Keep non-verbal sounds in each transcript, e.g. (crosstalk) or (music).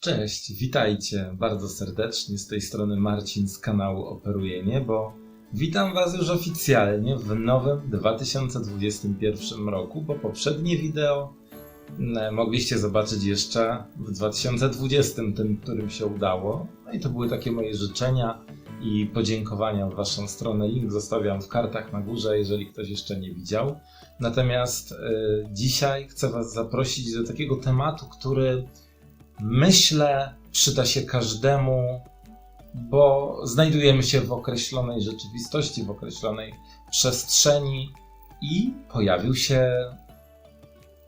Cześć, witajcie bardzo serdecznie. Z tej strony Marcin z kanału Operuje Niebo. Witam Was już oficjalnie w nowym 2021 roku, bo poprzednie wideo mm, mogliście zobaczyć jeszcze w 2020, tym, którym się udało. No i to były takie moje życzenia i podziękowania w Waszą stronę. Link zostawiam w kartach na górze, jeżeli ktoś jeszcze nie widział. Natomiast y, dzisiaj chcę Was zaprosić do takiego tematu, który myślę, przyda się każdemu, bo znajdujemy się w określonej rzeczywistości, w określonej przestrzeni i pojawił się,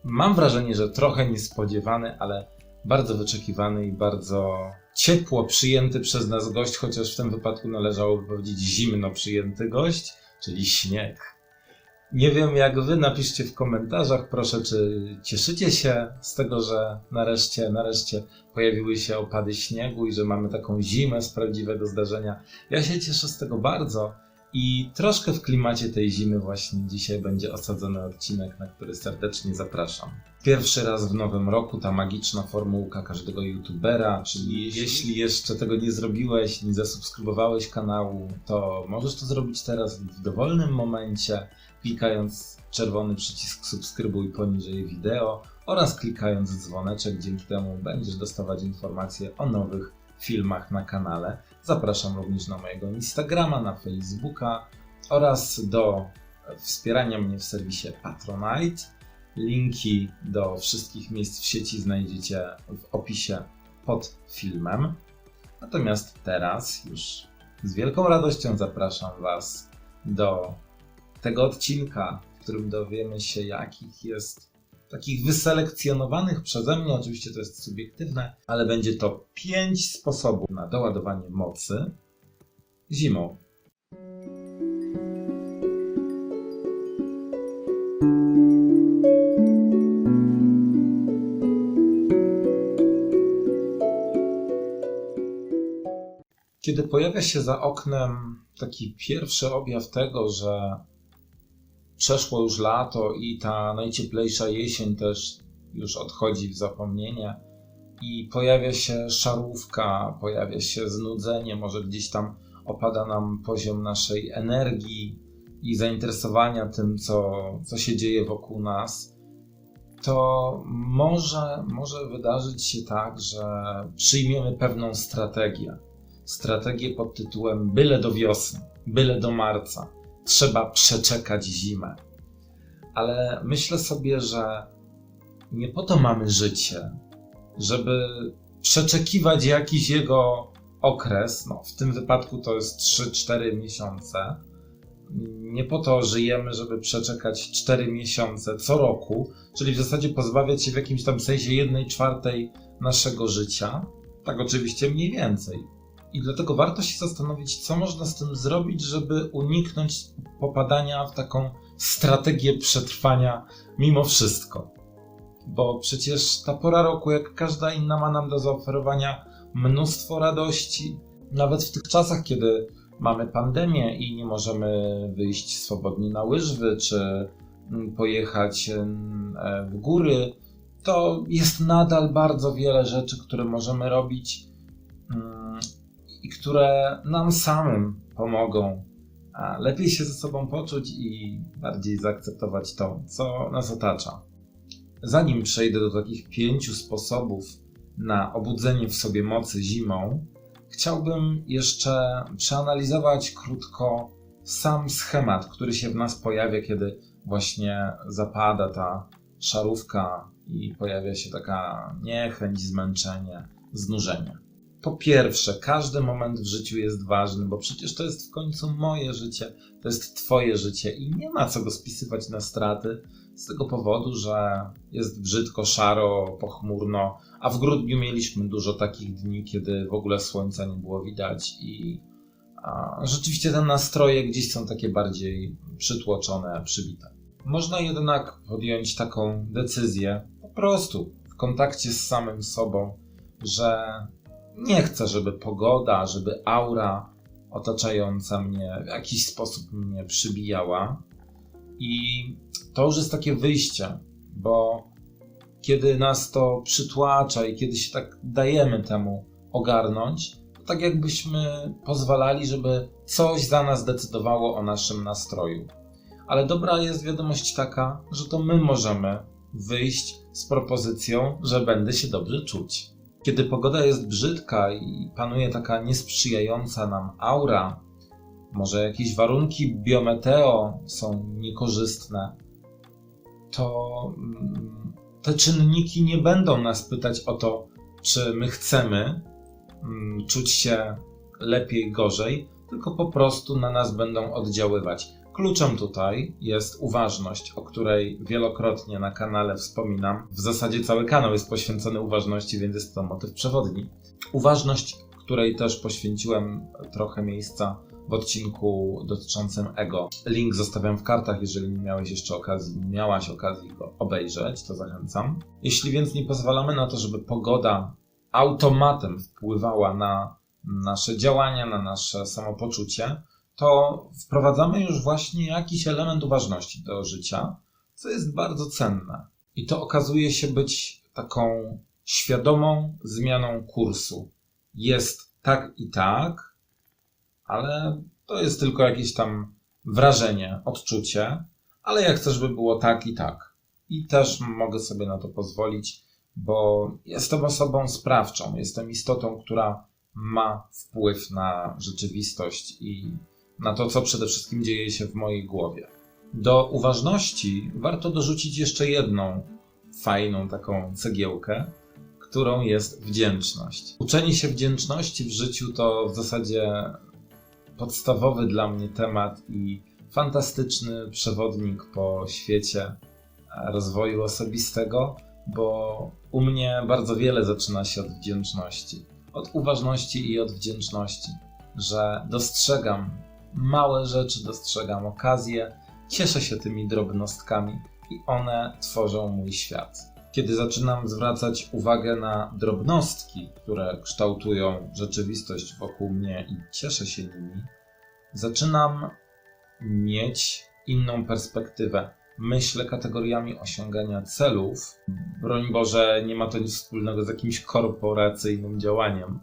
mam wrażenie, że trochę niespodziewany, ale bardzo wyczekiwany i bardzo ciepło przyjęty przez nas gość, chociaż w tym wypadku należałoby powiedzieć zimno przyjęty gość, czyli śnieg. Nie wiem jak wy, napiszcie w komentarzach, proszę, czy cieszycie się z tego, że nareszcie, nareszcie pojawiły się opady śniegu i że mamy taką zimę z prawdziwego zdarzenia. Ja się cieszę z tego bardzo i troszkę w klimacie tej zimy właśnie dzisiaj będzie osadzony odcinek, na który serdecznie zapraszam. Pierwszy raz w nowym roku ta magiczna formułka każdego youtubera, czyli jeśli jeszcze tego nie zrobiłeś, nie zasubskrybowałeś kanału, to możesz to zrobić teraz w dowolnym momencie klikając czerwony przycisk subskrybuj poniżej wideo oraz klikając dzwoneczek. Dzięki temu będziesz dostawać informacje o nowych filmach na kanale. Zapraszam również na mojego Instagrama, na Facebooka oraz do wspierania mnie w serwisie Patronite. Linki do wszystkich miejsc w sieci znajdziecie w opisie pod filmem. Natomiast teraz już z wielką radością zapraszam Was do tego odcinka, w którym dowiemy się, jakich jest takich wyselekcjonowanych przeze mnie, oczywiście to jest subiektywne, ale będzie to pięć sposobów na doładowanie mocy zimą. Kiedy pojawia się za oknem taki pierwszy objaw tego, że przeszło już lato i ta najcieplejsza jesień też już odchodzi w zapomnienie. I pojawia się szarówka, pojawia się znudzenie, może gdzieś tam opada nam poziom naszej energii i zainteresowania tym, co, co się dzieje wokół nas, to może, może wydarzyć się tak, że przyjmiemy pewną strategię. Strategię pod tytułem byle do wiosny, byle do marca trzeba przeczekać zimę. Ale myślę sobie, że nie po to mamy życie, żeby przeczekiwać jakiś jego okres. No, w tym wypadku to jest 3-4 miesiące. Nie po to żyjemy, żeby przeczekać 4 miesiące co roku, czyli w zasadzie pozbawiać się w jakimś tam sensie 1 czwartej naszego życia. Tak, oczywiście mniej więcej. I dlatego warto się zastanowić, co można z tym zrobić, żeby uniknąć popadania w taką strategię przetrwania mimo wszystko. Bo przecież ta pora roku, jak każda inna, ma nam do zaoferowania mnóstwo radości. Nawet w tych czasach, kiedy mamy pandemię i nie możemy wyjść swobodnie na łyżwy czy mm, pojechać mm, e, w góry, to jest nadal bardzo wiele rzeczy, które możemy robić i które nam samym pomogą lepiej się ze sobą poczuć i bardziej zaakceptować to, co nas otacza. Zanim przejdę do takich pięciu sposobów na obudzenie w sobie mocy zimą, chciałbym jeszcze przeanalizować krótko sam schemat, który się w nas pojawia, kiedy właśnie zapada ta szarówka i pojawia się taka niechęć, zmęczenie, znużenie. Po pierwsze, każdy moment w życiu jest ważny, bo przecież to jest w końcu moje życie, to jest Twoje życie i nie ma co go spisywać na straty z tego powodu, że jest brzydko, szaro, pochmurno, a w grudniu mieliśmy dużo takich dni, kiedy w ogóle słońca nie było widać i a, rzeczywiście te nastroje gdzieś są takie bardziej przytłoczone, przybite. Można jednak podjąć taką decyzję po prostu w kontakcie z samym sobą, że nie chcę, żeby pogoda, żeby aura otaczająca mnie w jakiś sposób mnie przybijała. I to już jest takie wyjście, bo kiedy nas to przytłacza i kiedy się tak dajemy temu ogarnąć, to tak jakbyśmy pozwalali, żeby coś za nas decydowało o naszym nastroju. Ale dobra jest wiadomość taka, że to my możemy wyjść z propozycją, że będę się dobrze czuć. Kiedy pogoda jest brzydka i panuje taka niesprzyjająca nam aura, może jakieś warunki biometeo są niekorzystne, to mm, te czynniki nie będą nas pytać o to, czy my chcemy mm, czuć się lepiej, gorzej, tylko po prostu na nas będą oddziaływać. Kluczem tutaj jest uważność, o której wielokrotnie na kanale wspominam. W zasadzie cały kanał jest poświęcony uważności, więc jest to motyw przewodni. Uważność, której też poświęciłem trochę miejsca w odcinku dotyczącym ego. Link zostawiam w kartach, jeżeli nie miałeś jeszcze okazji, miałaś okazji go obejrzeć, to zachęcam. Jeśli więc nie pozwalamy na to, żeby pogoda automatem wpływała na nasze działania, na nasze samopoczucie, to wprowadzamy już właśnie jakiś element uważności do życia, co jest bardzo cenne. I to okazuje się być taką świadomą zmianą kursu. Jest tak i tak, ale to jest tylko jakieś tam wrażenie, odczucie, ale ja chcę, żeby było tak i tak. I też mogę sobie na to pozwolić, bo jestem osobą sprawczą, jestem istotą, która ma wpływ na rzeczywistość i na to, co przede wszystkim dzieje się w mojej głowie. Do uważności warto dorzucić jeszcze jedną fajną taką cegiełkę, którą jest wdzięczność. Uczenie się wdzięczności w życiu to w zasadzie podstawowy dla mnie temat i fantastyczny przewodnik po świecie rozwoju osobistego, bo u mnie bardzo wiele zaczyna się od wdzięczności. Od uważności i od wdzięczności, że dostrzegam małe rzeczy, dostrzegam okazje, cieszę się tymi drobnostkami i one tworzą mój świat. Kiedy zaczynam zwracać uwagę na drobnostki, które kształtują rzeczywistość wokół mnie i cieszę się nimi, zaczynam mieć inną perspektywę. Myślę kategoriami osiągania celów. Broń Boże, nie ma to nic wspólnego z jakimś korporacyjnym działaniem,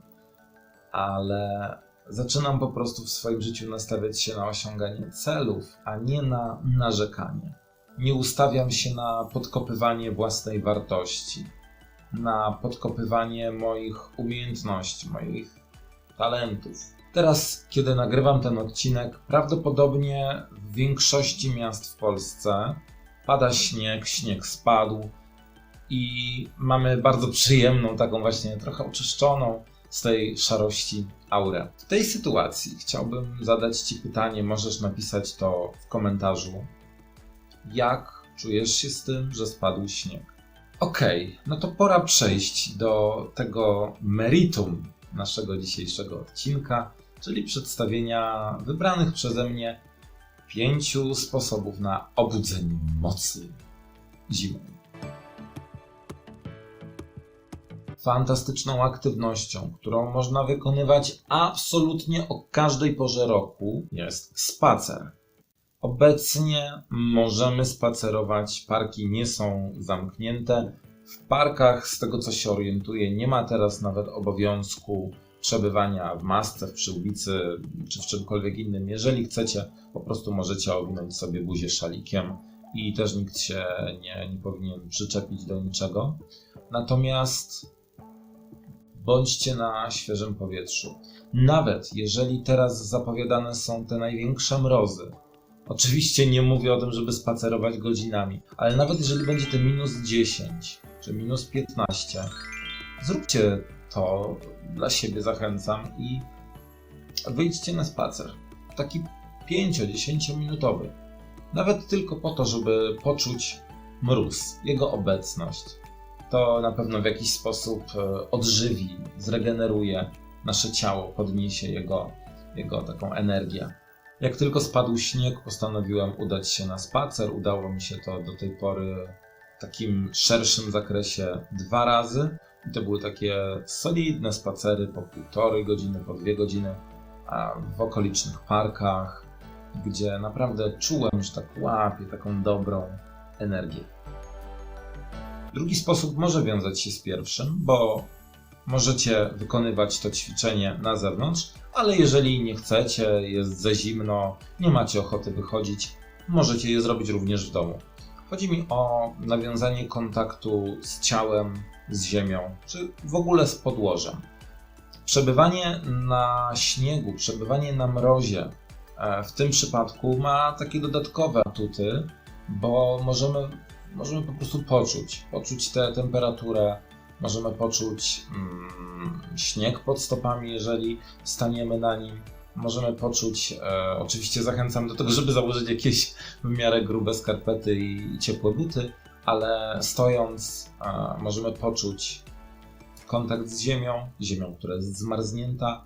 ale zaczynam po prostu w swoim życiu nastawiać się na osiąganie celów, a nie na narzekanie. Nie ustawiam się na podkopywanie własnej wartości, na podkopywanie moich umiejętności, moich talentów. Teraz, kiedy nagrywam ten odcinek, prawdopodobnie w większości miast w Polsce pada śnieg, śnieg spadł i mamy bardzo przyjemną, taką właśnie trochę oczyszczoną z tej szarości W tej sytuacji chciałbym zadać Ci pytanie, możesz napisać to w komentarzu. Jak czujesz się z tym, że spadł śnieg? Okej, okay, no to pora przejść do tego meritum naszego dzisiejszego odcinka, czyli przedstawienia wybranych przeze mnie pięciu sposobów na obudzenie mocy zimą. Fantastyczną aktywnością, którą można wykonywać absolutnie o każdej porze roku, jest spacer. Obecnie możemy spacerować, parki nie są zamknięte. W parkach, z tego co się orientuję, nie ma teraz nawet obowiązku przebywania w masce, w przyłbicy czy w czymkolwiek innym. Jeżeli chcecie, po prostu możecie owinąć sobie buzię szalikiem i też nikt się nie, nie powinien przyczepić do niczego. Natomiast bądźcie na świeżym powietrzu. Nawet jeżeli teraz zapowiadane są te największe mrozy, oczywiście nie mówię o tym, żeby spacerować godzinami, ale nawet jeżeli będzie te minus 10 czy minus 15, zróbcie to dla siebie zachęcam i wyjdźcie na spacer. Taki 5-10 minutowy. Nawet tylko po to, żeby poczuć mróz, jego obecność. To na pewno w jakiś sposób e, odżywi, zregeneruje nasze ciało, podniesie jego, jego taką energię. Jak tylko spadł śnieg, postanowiłem udać się na spacer. Udało mi się to do tej pory w takim szerszym zakresie dwa razy. I to były takie solidne spacery po półtorej godziny, po dwie godziny w okolicznych parkach, gdzie naprawdę czułem, że tak łapię taką dobrą energię. Drugi sposób może wiązać się z pierwszym, bo możecie wykonywać to ćwiczenie na zewnątrz, ale jeżeli nie chcecie, jest za zimno, nie macie ochoty wychodzić, możecie je zrobić również w domu. Chodzi mi o nawiązanie kontaktu z ciałem, z ziemią, czy w ogóle z podłożem. Przebywanie na śniegu, przebywanie na mrozie e, w tym przypadku ma takie dodatkowe atuty, bo możemy, możemy po prostu poczuć, poczuć tę temperaturę, możemy poczuć mm, śnieg pod stopami, jeżeli staniemy na nim. Możemy poczuć, e, oczywiście zachęcam do tego, żeby założyć jakieś w miarę grube skarpety i, ciepłe buty, ale stojąc e, możemy poczuć kontakt z ziemią, ziemią, która jest zmarznięta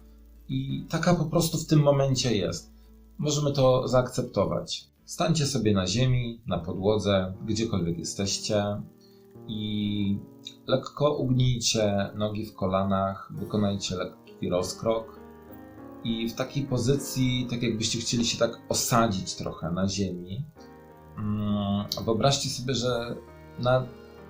i taka po prostu w tym momencie jest. Możemy to zaakceptować. Stańcie sobie na ziemi, na podłodze, gdziekolwiek jesteście i lekko ugnijcie nogi w kolanach, wykonajcie lekki rozkrok i w takiej pozycji, tak jakbyście chcieli się tak osadzić trochę na ziemi, mm, wyobraźcie sobie, że na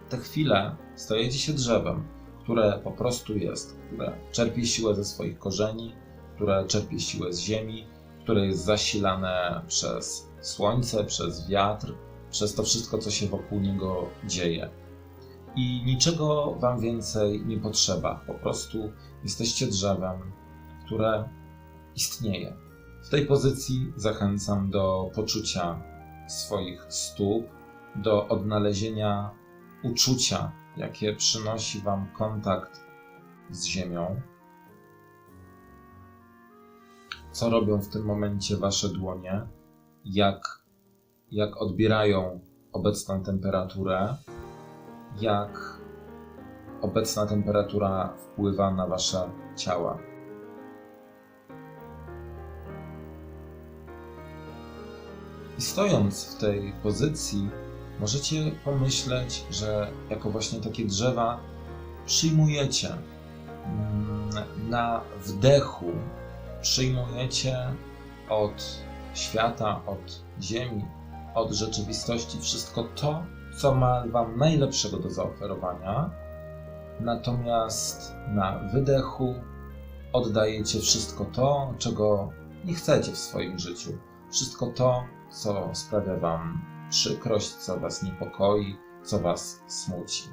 tę chwilę stajecie się drzewem, które po prostu jest, które czerpie siłę ze swoich korzeni, które czerpie siłę z ziemi, które jest zasilane przez słońce, przez wiatr, przez to wszystko, co się wokół niego dzieje. I niczego wam więcej nie potrzeba. Po prostu jesteście drzewem, które istnieje. W tej pozycji zachęcam do poczucia swoich stóp, do odnalezienia uczucia, jakie przynosi Wam kontakt z Ziemią. Co robią w tym momencie Wasze dłonie? Jak, jak odbierają obecną temperaturę? Jak obecna temperatura wpływa na Wasze ciała? I stojąc w tej pozycji, możecie pomyśleć, że jako właśnie takie drzewa przyjmujecie mm, na wdechu, przyjmujecie od świata, od ziemi, od rzeczywistości wszystko to, co ma Wam najlepszego do zaoferowania. Natomiast na wydechu oddajecie wszystko to, czego nie chcecie w swoim życiu. Wszystko to, co sprawia Wam przykrość, co Was niepokoi, co Was smuci.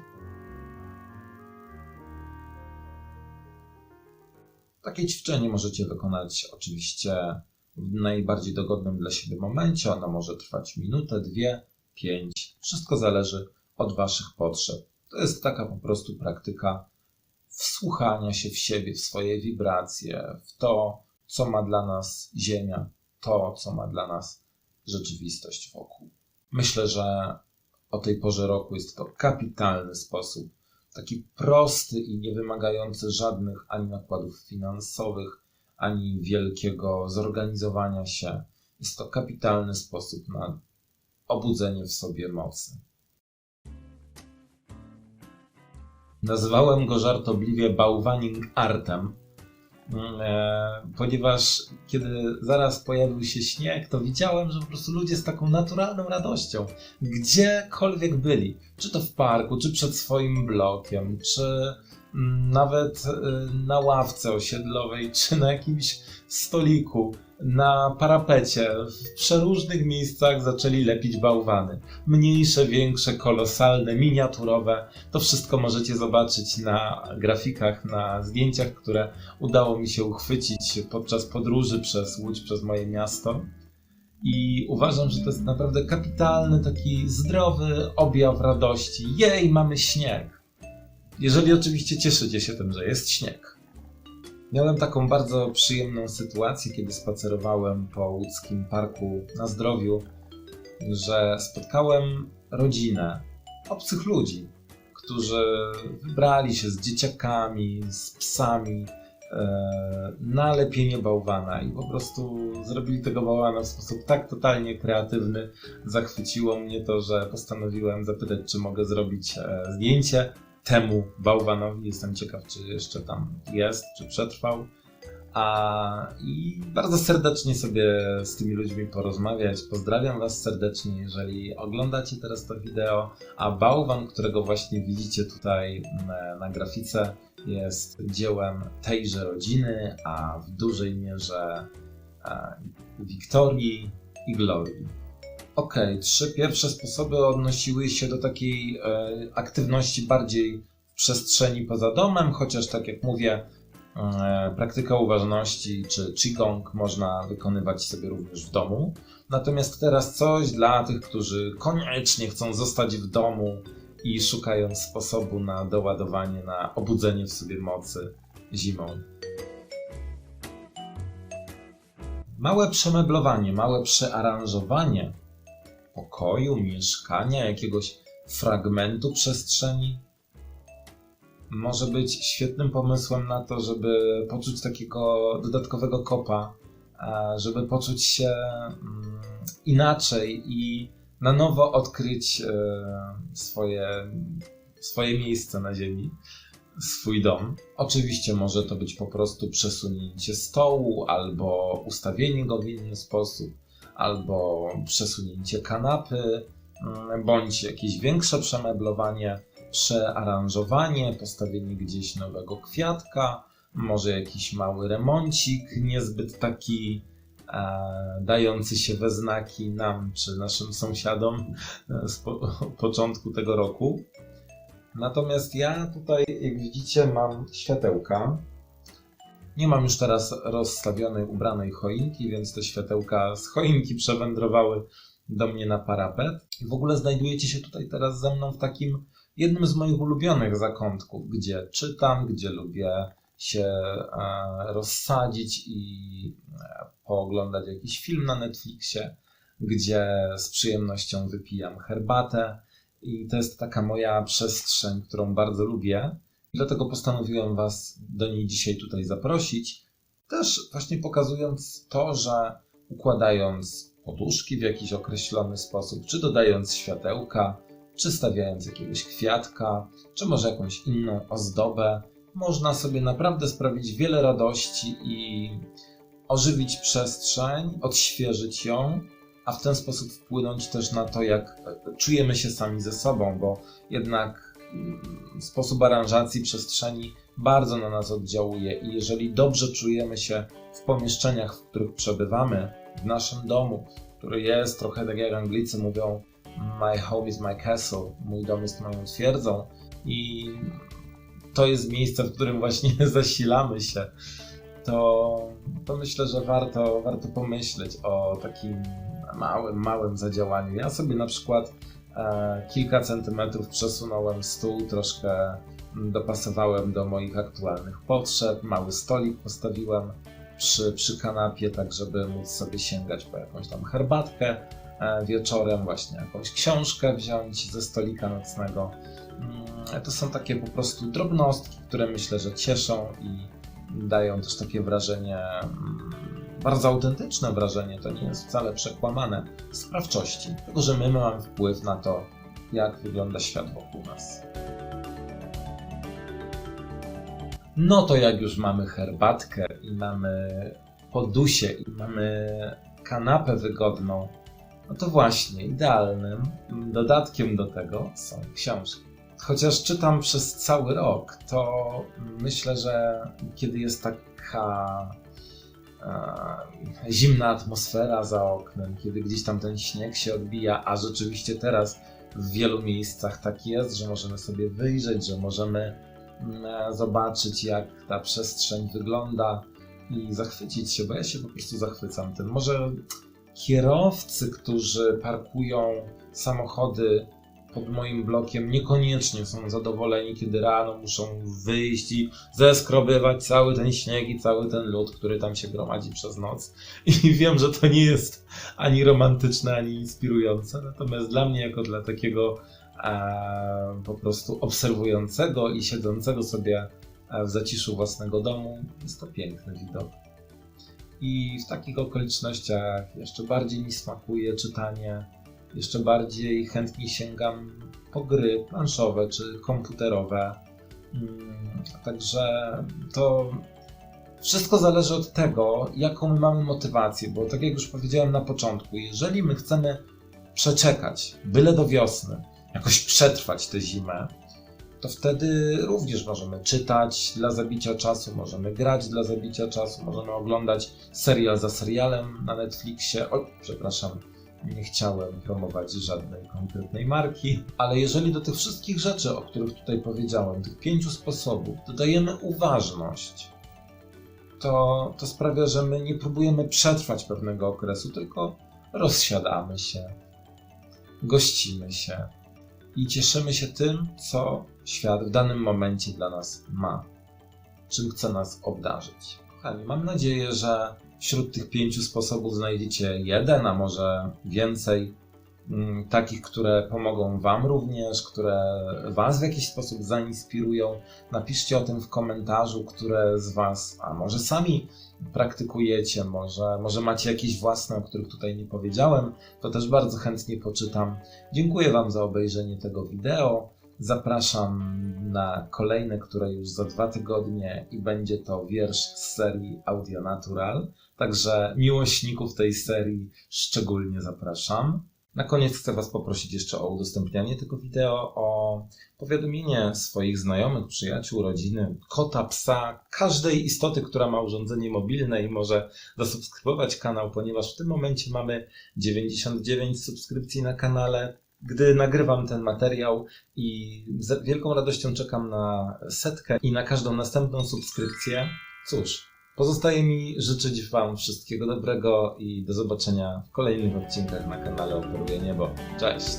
Takie ćwiczenie możecie wykonać oczywiście najbardziej dogodnym dla siebie momencie. Ono może trwać minutę, dwie, pięć. Wszystko zależy od Waszych potrzeb. To jest taka po prostu praktyka wsłuchania się w siebie, w swoje wibracje, w to, co ma dla nas Ziemia, to, co ma dla nas rzeczywistość wokół. Myślę, że o tej porze roku jest to kapitalny sposób, taki prosty i nie wymagający żadnych ani nakładów finansowych, ani wielkiego zorganizowania się. Jest to kapitalny sposób na obudzenie w sobie mocy. Nazwałem go żartobliwie bałwaning artem, E, ponieważ kiedy zaraz pojawił się śnieg, to widziałem, że po prostu ludzie z taką naturalną radością, gdziekolwiek byli, czy to w parku, czy przed swoim blokiem, czy mm, nawet e, na ławce osiedlowej, (laughs) czy na jakimś stoliku, na parapecie, w przeróżnych miejscach zaczęli lepić bałwany. Mniejsze, większe, kolosalne, miniaturowe. To wszystko możecie zobaczyć na grafikach, na zdjęciach, które udało mi się uchwycić podczas podróży przez Łódź, przez moje miasto. I uważam, że to jest naprawdę kapitalny, taki zdrowy objaw radości. Jej, mamy śnieg! Jeżeli oczywiście cieszycie się tym, że jest śnieg. Miałem taką bardzo przyjemną sytuację, kiedy spacerowałem po łódzkim parku na zdrowiu, że spotkałem rodzinę obcych ludzi, którzy wybrali się z dzieciakami, z psami e, na lepienie bałwana i po prostu zrobili tego bałwana w sposób tak totalnie kreatywny. Zachwyciło mnie to, że postanowiłem zapytać, czy mogę zrobić e, zdjęcie temu bałwanowi. Jestem ciekaw, czy jeszcze tam jest, czy przetrwał. A, I bardzo serdecznie sobie z tymi ludźmi porozmawiać. Pozdrawiam Was serdecznie, jeżeli oglądacie teraz to wideo. A bałwan, którego właśnie widzicie tutaj na, na grafice, jest dziełem tejże rodziny, a w dużej mierze e, Wiktorii i Glorii. Okej, trzy pierwsze sposoby odnosiły się do takiej e, aktywności bardziej w przestrzeni poza domem, chociaż tak jak mówię, e, praktykę uważności czy Qigong można wykonywać sobie również w domu. Natomiast teraz coś dla tych, którzy koniecznie chcą zostać w domu i szukają sposobu na doładowanie, na obudzenie w sobie mocy zimą. Małe przemeblowanie, małe przearanżowanie pokoju, mieszkania, jakiegoś fragmentu przestrzeni może być świetnym pomysłem na to, żeby poczuć takiego dodatkowego kopa, żeby poczuć się mm, inaczej i na nowo odkryć e, swoje, swoje miejsce na Ziemi, swój dom. Oczywiście może to być po prostu przesunięcie stołu albo ustawienie go w inny sposób albo przesunięcie kanapy, mm, bądź jakieś większe przemeblowanie, przearanżowanie, postawienie gdzieś nowego kwiatka, może jakiś mały remoncik, niezbyt taki e, dający się we znaki nam czy naszym sąsiadom e, z po, (laughs) początku tego roku. Natomiast ja tutaj, jak widzicie, mam światełka, nie mam już teraz rozstawionej, ubranej choinki, więc te światełka z choinki przewędrowały do mnie na parapet. I w ogóle znajdujecie się tutaj teraz ze mną w takim jednym z moich ulubionych zakątków, gdzie czytam, gdzie lubię się e, rozsadzić i e, pooglądać jakiś film na Netflixie, gdzie z przyjemnością wypijam herbatę. I to jest taka moja przestrzeń, którą bardzo lubię. Dlatego postanowiłem Was do niej dzisiaj tutaj zaprosić, też właśnie pokazując to, że układając poduszki w jakiś określony sposób, czy dodając światełka, czy stawiając jakiegoś kwiatka, czy może jakąś inną ozdobę, można sobie naprawdę sprawić wiele radości i ożywić przestrzeń, odświeżyć ją, a w ten sposób wpłynąć też na to, jak czujemy się sami ze sobą, bo jednak sposób aranżacji przestrzeni bardzo na nas oddziałuje i jeżeli dobrze czujemy się w pomieszczeniach, w których przebywamy, w naszym domu, który jest trochę tak jak Anglicy mówią, my home is my castle, mój dom jest moją twierdzą i to jest miejsce, w którym właśnie (laughs) zasilamy się, to, to myślę, że warto, warto pomyśleć o takim małym, małym zadziałaniu. Ja sobie na przykład kilka centymetrów przesunąłem stół, troszkę dopasowałem do moich aktualnych potrzeb. Mały stolik postawiłem przy, przy kanapie, tak żeby móc sobie sięgać po jakąś tam herbatkę e, wieczorem, właśnie jakąś książkę wziąć ze stolika nocnego. Mm, to są takie po prostu drobnostki, które myślę, że cieszą i dają też takie wrażenie mm, bardzo autentyczne wrażenie, to nie jest wcale przekłamane, sprawczości, tego, że my mamy wpływ na to, jak wygląda świat wokół nas. No to jak już mamy herbatkę i mamy podusie i mamy kanapę wygodną, no to właśnie idealnym dodatkiem do tego są książki. Chociaż czytam przez cały rok, to myślę, że kiedy jest taka zimna atmosfera za oknem, kiedy gdzieś tam ten śnieg się odbija, a rzeczywiście teraz w wielu miejscach tak jest, że możemy sobie wyjrzeć, że możemy mm, zobaczyć, jak ta przestrzeń wygląda i zachwycić się, bo ja się po prostu zachwycam tym. Może kierowcy, którzy parkują samochody pod moim blokiem niekoniecznie są zadowoleni, kiedy rano muszą wyjść i zeskrobywać cały ten śnieg i cały ten lód, który tam się gromadzi przez noc. I (laughs) wiem, że to nie jest ani romantyczne, ani inspirujące, natomiast dla mnie, jako dla takiego e, po prostu obserwującego i siedzącego sobie e, w zaciszu własnego domu, jest to piękny widok. I w takich okolicznościach jeszcze bardziej mi smakuje czytanie jeszcze bardziej chętnie sięgam po gry planszowe czy komputerowe. Mm, także to Wszystko zależy od tego, jaką my mamy motywację, bo tak jak już powiedziałem na początku, jeżeli my chcemy przeczekać, byle do wiosny, jakoś przetrwać tę zimę, to wtedy również możemy czytać dla zabicia czasu, możemy grać dla zabicia czasu, możemy oglądać serial za serialem na Netflixie. Oj, przepraszam, nie chciałem promować żadnej konkretnej marki, ale jeżeli do tych wszystkich rzeczy, o których tutaj powiedziałem, tych pięciu sposobów, dodajemy uważność, to, to sprawia, że my nie próbujemy przetrwać pewnego okresu, tylko rozsiadamy się, gościmy się i cieszymy się tym, co świat w danym momencie dla nas ma, czym chce nas obdarzyć. Kochani, mam nadzieję, że wśród tych pięciu sposobów znajdziecie jeden, a może więcej, mm, takich, które pomogą Wam również, które Was w jakiś sposób zainspirują. Napiszcie o tym w komentarzu, które z Was, a może sami praktykujecie, może, może macie jakieś własne, o których tutaj nie powiedziałem, to też bardzo chętnie poczytam. Dziękuję Wam za obejrzenie tego wideo. Zapraszam na kolejne, które już za dwa tygodnie i będzie to wiersz z serii Audio Natural. Także miłośników tej serii szczególnie zapraszam. Na koniec chcę Was poprosić jeszcze o udostępnianie tego wideo, o powiadomienie swoich znajomych, przyjaciół, rodziny, kota, psa, każdej istoty, która ma urządzenie mobilne i może zasubskrybować kanał, ponieważ w tym momencie mamy 99 subskrypcji na kanale. Gdy nagrywam ten materiał i z wielką radością czekam na setkę i na każdą następną subskrypcję, cóż, Pozostaje mi życzyć Wam wszystkiego dobrego i do zobaczenia w kolejnych odcinkach na kanale Operuje Niebo. Cześć!